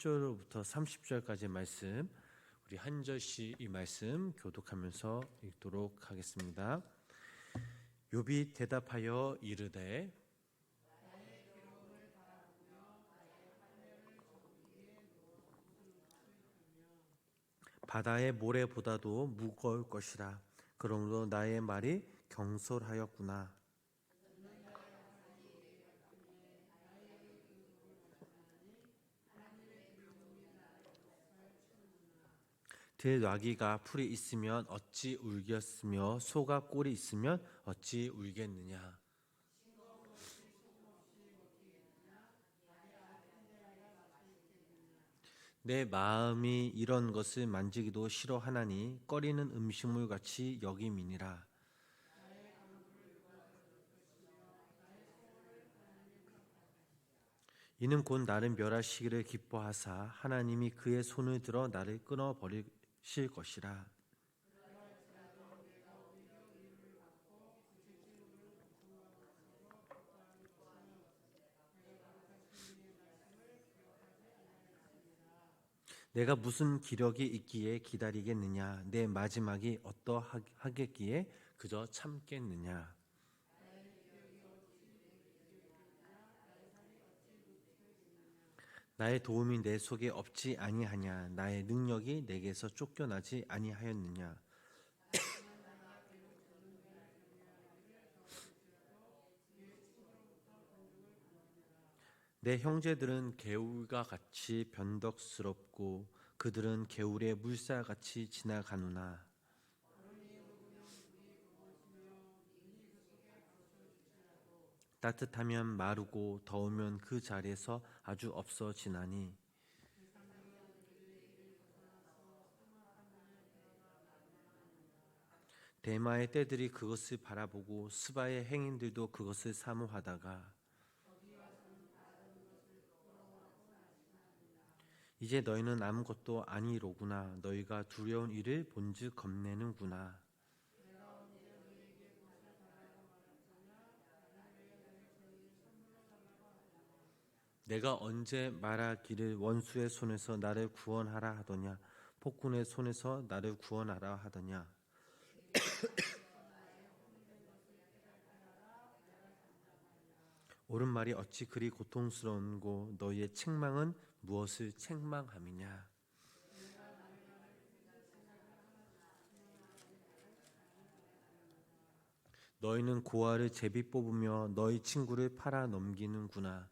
27절부터 30절까지 말씀 우리 한 절씩 이 말씀 교독하면서 읽도록 하겠습니다. 욥이 대답하여 이르되 바다의 모래보다도 무거울 것이라 그러므로 나의 말이 경솔하였구나 들나귀가 풀이 있으면 어찌 울겠으며 소가 꼴이 있으면 어찌 울겠느냐? 내 마음이 이런 것을 만지기도 싫어하나니 꺼리는 음식물 같이 여김이니라. 이는 곧 나를 멸하시기를 기뻐하사 하나님이 그의 손을 들어 나를 끊어 버리 실 것이라. 내가 무슨 기력이 있기에 기다리겠느냐? 내 마지막이 어떠하겠기에 그저 참겠느냐 나의 도움이 내 속에 없지 아니하냐? 나의 능력이 내게서 쫓겨나지 아니하였느냐? 내 형제들은 개울과 같이 변덕스럽고 그들은 개울의 물살같이 지나가누나 따뜻하면 마르고 더우면 그 자리에서 아주 없어지나니. 대마의 떼들이 그것을 바라보고 스바의 행인들도 그것을 사모하다가 이제 너희는 아무것도 아니로구나. 너희가 두려운 일을 본즉 겁내는구나 내가 언제 말하기를 원수의 손에서 나를 구원하라 하더냐? 폭군의 손에서 나를 구원하라 하더냐? 옳은 말이 어찌 그리 고통스러운고 너희의 책망은 무엇을 책망함이냐? 너희는 고아를 제비 뽑으며 너희 친구를 팔아 넘기는구나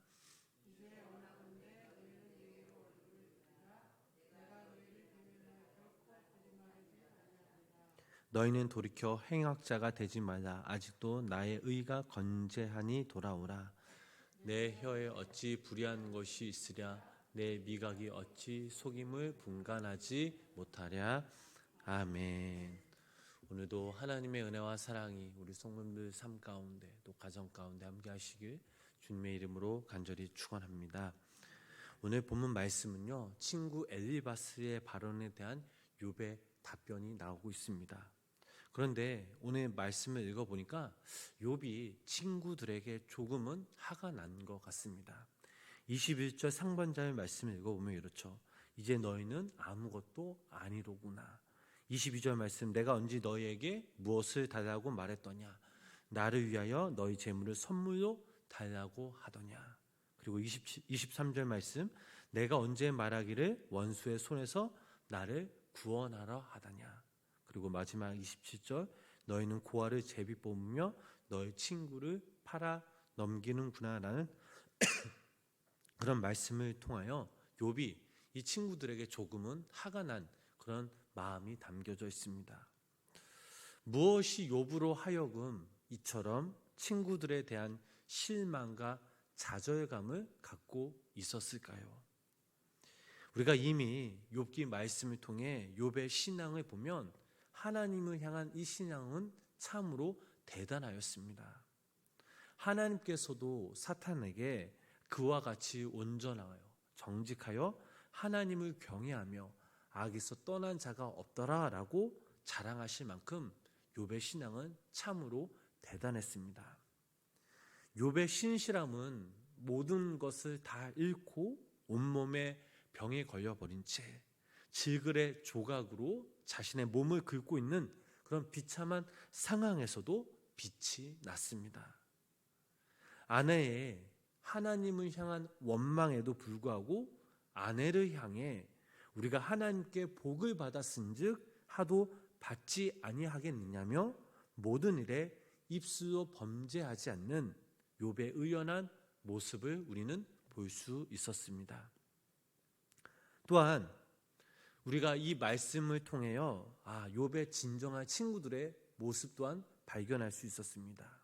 너희는 돌이켜 행악자가 되지 말라. 아직도 나의 의가 건재하니 돌아오라. 내 혀에 어찌 불의한 것이 있으랴? 내 미각이 어찌 속임을 분간하지 못하랴? 아멘. 오늘도 하나님의 은혜와 사랑이 우리 성도들 삶 가운데 또 가정 가운데 함께 하시길 주님의 이름으로 간절히 축원합니다. 오늘 본문 말씀은요 친구 엘리바스의 발언에 대한 욥의 답변이 나오고 있습니다 그런데 오늘 말씀을 읽어보니까 욥이 친구들에게 조금은 화가 난 것 같습니다. 21절 상반절 말씀을 읽어보면 이렇죠. 이제 너희는 아무것도 아니로구나. 22절 말씀 내가 언제 너희에게 무엇을 달라고 말했더냐. 나를 위하여 너희 재물을 선물로 달라고 하더냐. 그리고 20, 23절 말씀 내가 언제 말하기를 원수의 손에서 나를 구원하러 하더냐. 그리고 마지막 27절 너희는 고아를 제비 뽑으며 너희 친구를 팔아 넘기는구나라는 그런 말씀을 통하여 욥이 이 친구들에게 조금은 화가 난 그런 마음이 담겨져 있습니다. 무엇이 욥으로 하여금 이처럼 친구들에 대한 실망과 좌절감을 갖고 있었을까요? 우리가 이미 욥기 말씀을 통해 욥의 신앙을 보면 하나님을 향한 이 신앙은 참으로 대단하였습니다. 하나님께서도 사탄에게 그와 같이 온전하여 정직하여 하나님을 경외하며 악에서 떠난 자가 없더라라고 자랑하실 만큼 욥의 신앙은 참으로 대단했습니다. 욥의 신실함은 모든 것을 다 잃고 온몸에 병에 걸려 버린 채 질글의 조각으로 자신의 몸을 긁고 있는 그런 비참한 상황에서도 빛이 났습니다. 아내의 하나님을 향한 원망에도 불구하고 아내를 향해 우리가 하나님께 복을 받았은즉 하도 받지 아니하겠느냐며 모든 일에 입술로 범죄하지 않는 욥의 의연한 모습을 우리는 볼 수 있었습니다. 또한 우리가 이 말씀을 통해요. 아, 욥의 진정한 친구들의 모습 또한 발견할 수 있었습니다.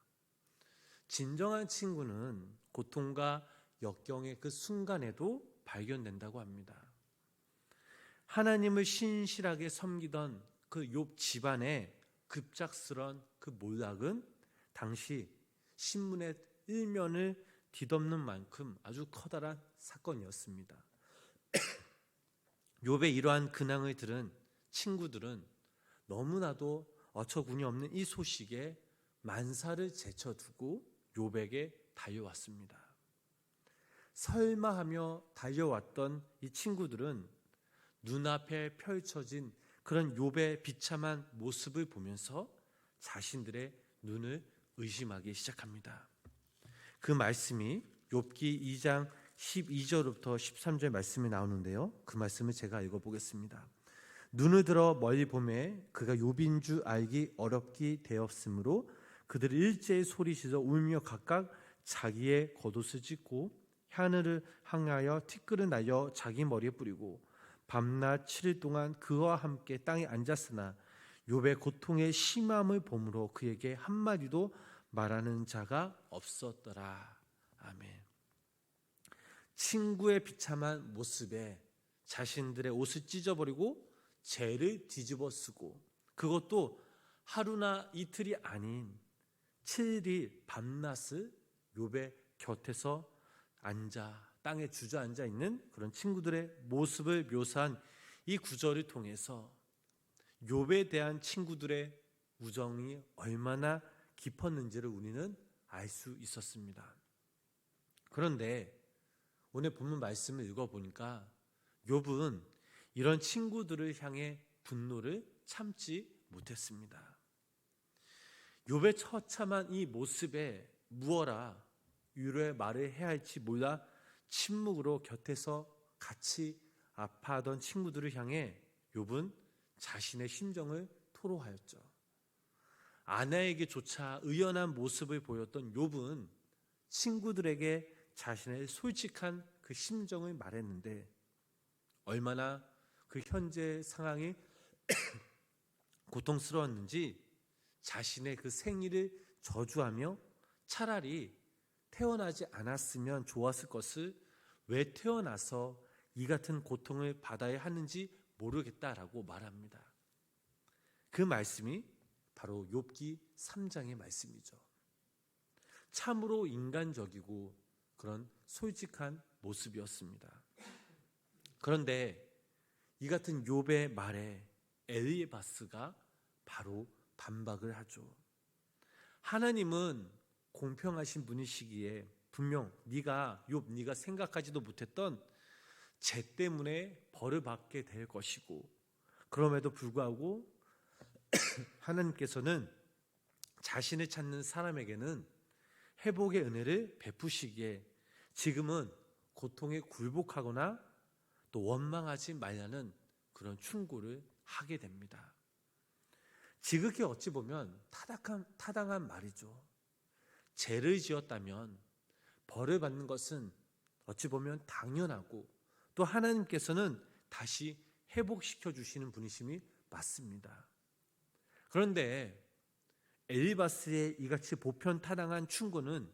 진정한 친구는 고통과 역경의 그 순간에도 발견된다고 합니다. 하나님을 신실하게 섬기던 그 욥 집안의 급작스런 그 몰락은 당시 신문의 일면을 뒤덮는 만큼 아주 커다란 사건이었습니다. 욥의 이러한 근황을 들은 친구들은 너무나도 어처구니 없는 이 소식에 만사를 제쳐두고 욥에게 달려왔습니다. 설마하며 달려왔던 이 친구들은 눈앞에 펼쳐진 그런 욥의 비참한 모습을 보면서 자신들의 눈을 의심하기 시작합니다. 그 말씀이 욥기 2장 12절부터 13절 말씀이 나오는데요. 그 말씀을 제가 읽어 보겠습니다. 눈을 들어 멀리 보매 그가 욥인 줄 알기 어렵기 되었으므로 그들이 일제히 소리치서 울며 각각 자기의 겉옷을 찢고 하늘을 향하여 티끌을 날려 자기 머리에 뿌리고 밤낮 7일 동안 그와 함께 땅에 앉았으나 욥의 고통의 심함을 보므로 그에게 한 마디도 말하는 자가 없었더라. 아멘. 친구의 비참한 모습에 자신들의 옷을 찢어버리고 죄를 뒤집어 쓰고 그것도 하루나 이틀이 아닌 7일 밤낮을 욥의 곁에서 앉아 땅에 주저앉아 있는 그런 친구들의 모습을 묘사한 이 구절을 통해서 욥에 대한 친구들의 우정이 얼마나 깊었는지를 우리는 알 수 있었습니다. 그런데 오늘 본문 말씀을 읽어 보니까 욥은 이런 친구들을 향해 분노를 참지 못했습니다. 욥의 처참한 이 모습에 무어라 위로의 말을 해야 할지 몰라 침묵으로 곁에서 같이 아파하던 친구들을 향해 욥은 자신의 심정을 토로하였죠. 아내에게조차 의연한 모습을 보였던 욥은 친구들에게 자신의 솔직한 그 심정을 말했는데 얼마나 그 현재 상황이 고통스러웠는지 자신의 그 생일을 저주하며 차라리 태어나지 않았으면 좋았을 것을 왜 태어나서 이 같은 고통을 받아야 하는지 모르겠다라고 말합니다. 그 말씀이 바로 욥기 3장의 말씀이죠. 참으로 인간적이고 그런 솔직한 모습이었습니다. 그런데 이 같은 욥의 말에 엘리바스가 바로 반박을 하죠. 하나님은 공평하신 분이시기에 분명 네가 욥 네가 생각하지도 못했던 죄 때문에 벌을 받게 될 것이고 그럼에도 불구하고 하나님께서는 자신을 찾는 사람에게는 회복의 은혜를 베푸시기에 지금은 고통에 굴복하거나 또 원망하지 말라는 그런 충고를 하게 됩니다. 지극히 어찌 보면 타당한, 타당한 말이죠. 죄를 지었다면 벌을 받는 것은 어찌 보면 당연하고 또 하나님께서는 다시 회복시켜 주시는 분이심이 맞습니다. 그런데 엘리바스의 이같이 보편 타당한 충고는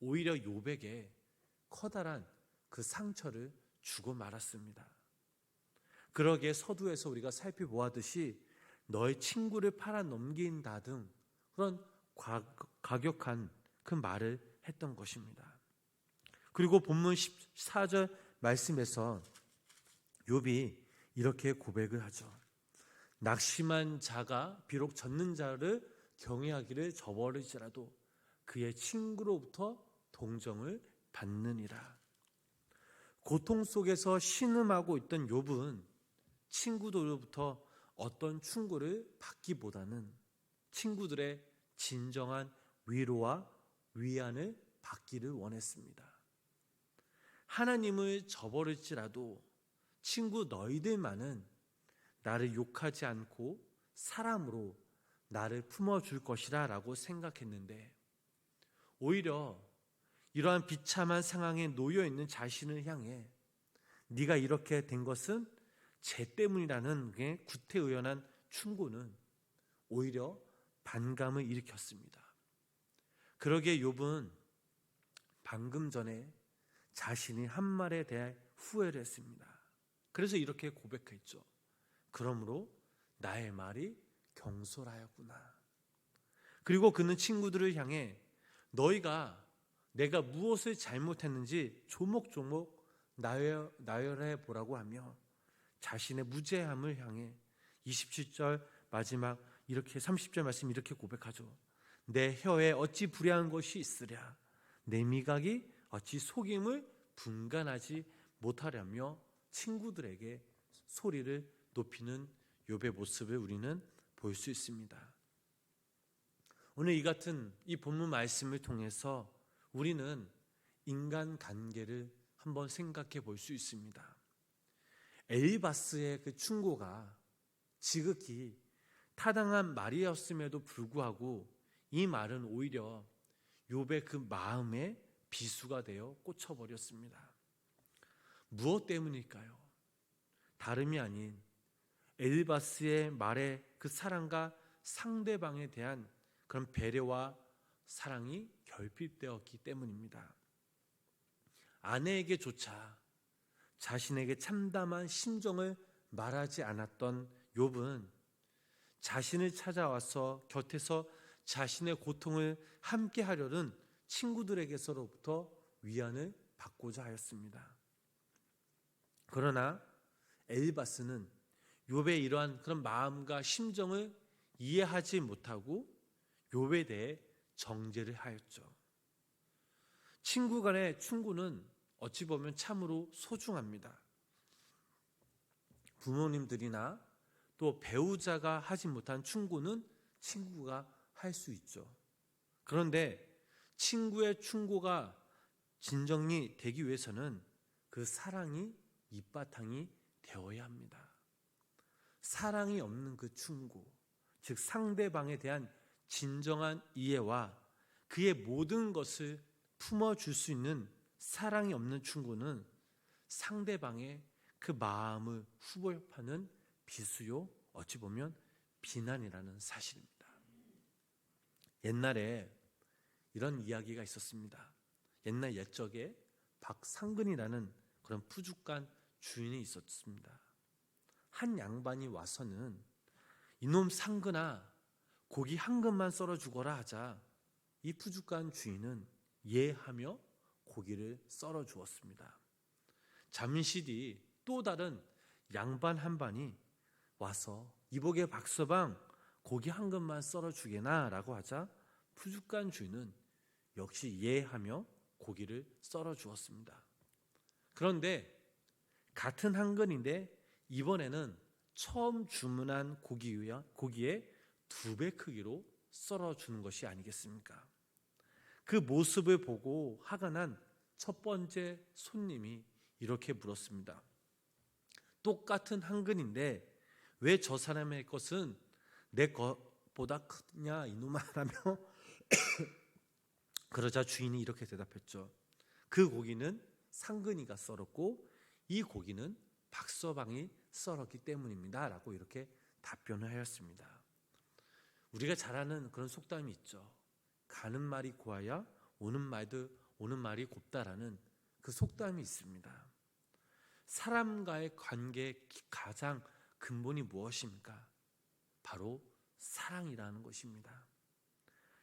오히려 요백에 커다란 그 상처를 주고 말았습니다. 그러기에 서두에서 우리가 살펴보았듯이 너의 친구를 팔아 넘긴다 등 그런 과격한 그 말을 했던 것입니다. 그리고 본문 14절 말씀에서 욥이 이렇게 고백을 하죠. 낙심한 자가 비록 젖는 자를 경외하기를 저버리지라도 그의 친구로부터 동정을 받느니라. 고통 속에서 신음하고 있던 욥은 친구들로부터 어떤 충고를 받기보다는 친구들의 진정한 위로와 위안을 받기를 원했습니다. 하나님을 저버릴지라도 친구 너희들만은 나를 욕하지 않고 사람으로 나를 품어줄 것이라 라고 생각했는데 오히려 이러한 비참한 상황에 놓여 있는 자신을 향해 네가 이렇게 된 것은 쟤 때문이라는 게 구태의연한 충고는 오히려 반감을 일으켰습니다. 그러기에 욥은 방금 전에 자신이 한 말에 대해 후회를 했습니다. 그래서 이렇게 고백했죠. 그러므로 나의 말이 경솔하였구나. 그리고 그는 친구들을 향해 너희가 내가 무엇을 잘못했는지 조목조목 나열, 나열해 보라고 하며 자신의 무죄함을 향해 27절 마지막 이렇게 30절 말씀 이렇게 고백하죠. 내 혀에 어찌 불의한 것이 있으랴 내 미각이 어찌 속임을 분간하지 못하려며 친구들에게 소리를 높이는 욥의 모습을 우리는 볼 수 있습니다. 오늘 이 같은 이 본문 말씀을 통해서 우리는 인간 관계를 한번 생각해 볼 수 있습니다. 엘리바스의 그 충고가 지극히 타당한 말이었음에도 불구하고 이 말은 오히려 욥의 그 마음에 비수가 되어 꽂혀 버렸습니다. 무엇 때문일까요? 다름이 아닌 엘바스의 말에 그 사랑과 상대방에 대한 그런 배려와 사랑이 결핍되었기 때문입니다. 아내에게조차 자신에게 참담한 심정을 말하지 않았던 욥은 자신을 찾아와서 곁에서 자신의 고통을 함께 하려는 친구들에게서로부터 위안을 받고자 하였습니다. 그러나 엘바스는 욥의 이러한 그런 마음과 심정을 이해하지 못하고 욥에 대해 정죄를 하였죠. 친구 간의 충고는 어찌 보면 참으로 소중합니다. 부모님들이나 또 배우자가 하지 못한 충고는 친구가 할 수 있죠. 그런데 친구의 충고가 진정이 되기 위해서는 그 사랑이 밑바탕이 되어야 합니다. 사랑이 없는 그 충고, 즉 상대방에 대한 진정한 이해와 그의 모든 것을 품어줄 수 있는 사랑이 없는 충고는 상대방의 그 마음을 후벌파는 비수요, 어찌 보면 비난이라는 사실입니다. 옛날에 이런 이야기가 있었습니다. 옛날 옛적에 박상근이라는 그런 푸죽간 주인이 있었습니다. 한 양반이 와서는 이놈 상근아 고기 한 근만 썰어 주거라 하자 이 푸죽간 주인은 예하며 고기를 썰어 주었습니다. 잠시 뒤 또 다른 양반 한 반이 와서 이복의 박서방 고기 한 근만 썰어 주게나라고 하자 푸죽간 주인은 역시 예하며 고기를 썰어 주었습니다. 그런데 같은 한 근인데 이번에는 처음 주문한 고기의 두 배 크기로 썰어 주는 것이 아니겠습니까? 그 모습을 보고 화가 난 첫 번째 손님이 이렇게 물었습니다. 똑같은 한 근인데 왜 저 사람의 것은 내 것보다 크냐 이놈아 라며 그러자 주인이 이렇게 대답했죠. 그 고기는 상근이가 썰었고 이 고기는 박서방이 썰었기 때문입니다. 라고 이렇게 답변을 하였습니다. 우리가 잘 아는 그런 속담이 있죠. 가는 말이 고와야 오는 말도 오는 말이 곱다라는 그 속담이 있습니다. 사람과의 관계의 가장 근본이 무엇입니까? 바로 사랑이라는 것입니다.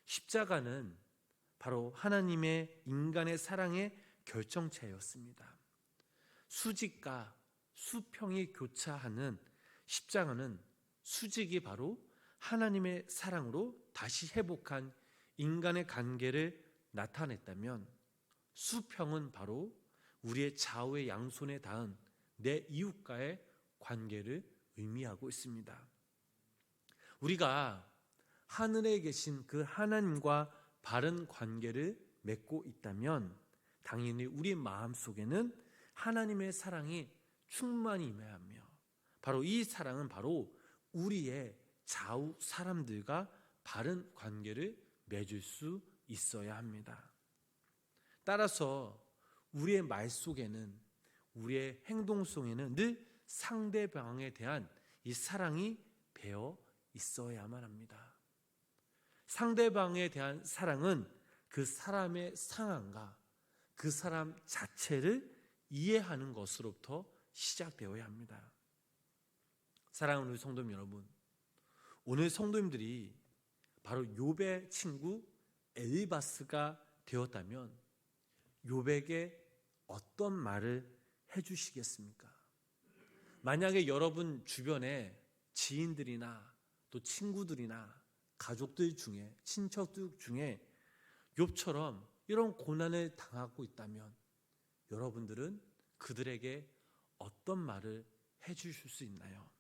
십자가는 바로 하나님의 인간의 사랑의 결정체였습니다. 수직과 수평이 교차하는 십자가는 수직이 바로 하나님의 사랑으로 다시 회복한 인간의 관계를 나타냈다면 수평은 바로 우리의 좌우의 양손에 닿은 내 이웃과의 관계를 의미하고 있습니다. 우리가 하늘에 계신 그 하나님과 바른 관계를 맺고 있다면 당연히 우리 마음 속에는 하나님의 사랑이 충만히 임하며 바로 이 사랑은 바로 우리의 좌우 사람들과 바른 관계를 맺을 수 있어야 합니다. 따라서 우리의 말 속에는 우리의 행동 속에는 늘 상대방에 대한 이 사랑이 배어 있어야만 합니다. 상대방에 대한 사랑은 그 사람의 상황과 그 사람 자체를 이해하는 것으로부터 시작되어야 합니다. 사랑하는 우리 성도님 여러분, 오늘 성도님들이 바로 욥의 친구 엘리바스가 되었다면 욥에게 어떤 말을 해 주시겠습니까? 만약에 여러분 주변에 지인들이나 또 친구들이나 가족들 중에 친척들 중에 욥처럼 이런 고난을 당하고 있다면 여러분들은 그들에게 어떤 말을 해 주실 수 있나요?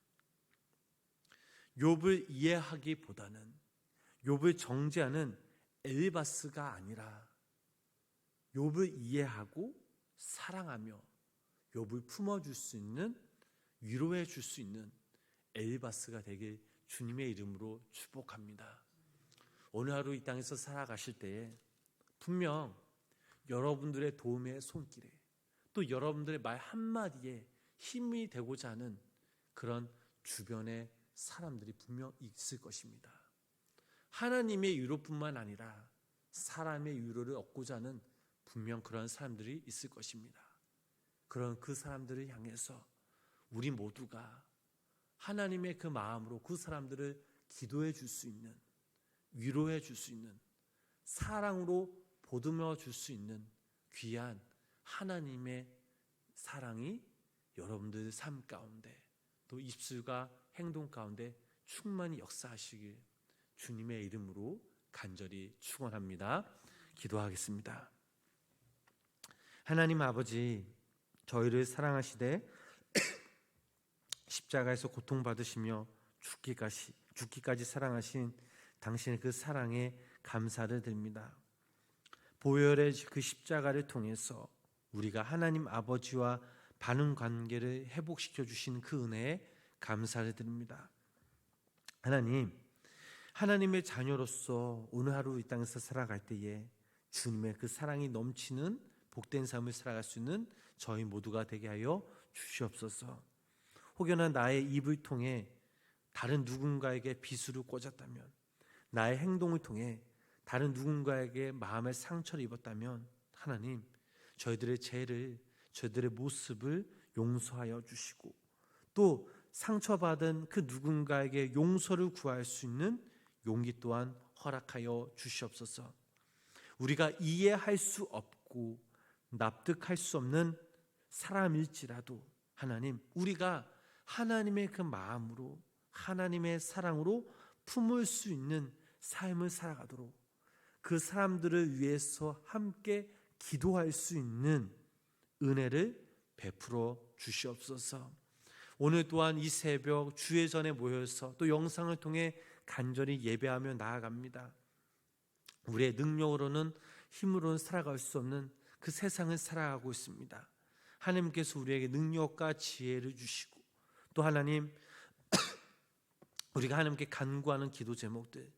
욥을 이해하기보다는 욥을 정죄하는 엘바스가 아니라 욥을 이해하고 사랑하며 욥을 품어줄 수 있는 위로해 줄 수 있는 엘바스가 되길 주님의 이름으로 축복합니다. 오늘 하루 이 땅에서 살아가실 때에 분명 여러분들의 도움의 손길에 또 여러분들의 말 한마디에 힘이 되고자 하는 그런 주변의 사람들이 분명 있을 것입니다. 하나님의 위로뿐만 아니라 사람의 위로를 얻고자 하는 분명 그런 사람들이 있을 것입니다. 그런 그 사람들을 향해서 우리 모두가 하나님의 그 마음으로 그 사람들을 기도해 줄 수 있는 위로해 줄 수 있는 사랑으로 보듬어 줄 수 있는 귀한 하나님의 사랑이 여러분들 삶 가운데 또 입술과 행동 가운데 충만히 역사하시길 주님의 이름으로 간절히 축원합니다. 기도하겠습니다. 하나님 아버지 저희를 사랑하시되 십자가에서 고통받으시며 죽기까지 죽기까지 사랑하신 당신의 그 사랑에 감사를 드립니다. 보혈의 그 십자가를 통해서 우리가 하나님 아버지와 바른 관계를 회복시켜 주신 그 은혜에 감사를 드립니다. 하나님, 하나님의 자녀로서 오늘 하루 이 땅에서 살아갈 때에 주님의 그 사랑이 넘치는 복된 삶을 살아갈 수 있는 저희 모두가 되게 하여 주시옵소서. 혹여나 나의 입을 통해 다른 누군가에게 비수를 꽂았다면, 나의 행동을 통해 다른 누군가에게 마음의 상처를 입었다면, 하나님, 저희들의 죄를, 저희들의 모습을 용서하여 주시고, 또 상처받은 그 누군가에게 용서를 구할 수 있는 용기 또한 허락하여 주시옵소서. 우리가 이해할 수 없고 납득할 수 없는 사람일지라도 하나님, 우리가 하나님의 그 마음으로 하나님의 사랑으로 품을 수 있는 삶을 살아가도록 그 사람들을 위해서 함께 기도할 수 있는 은혜를 베풀어 주시옵소서. 오늘 또한 이 새벽 주의 전에 모여서 또 영상을 통해 간절히 예배하며 나아갑니다. 우리의 능력으로는 힘으로는 살아갈 수 없는 그 세상을 살아가고 있습니다. 하나님께서 우리에게 능력과 지혜를 주시고 또 하나님 우리가 하나님께 간구하는 기도 제목들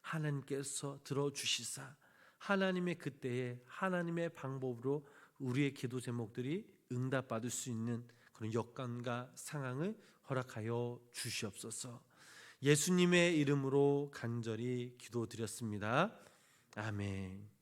하나님께서 들어 주시사 하나님의 그때에 하나님의 방법으로 우리의 기도 제목들이 응답받을 수 있는 그런 역관과 상황을 허락하여 주시옵소서. 예수님의 이름으로 간절히 기도드렸습니다. 아멘.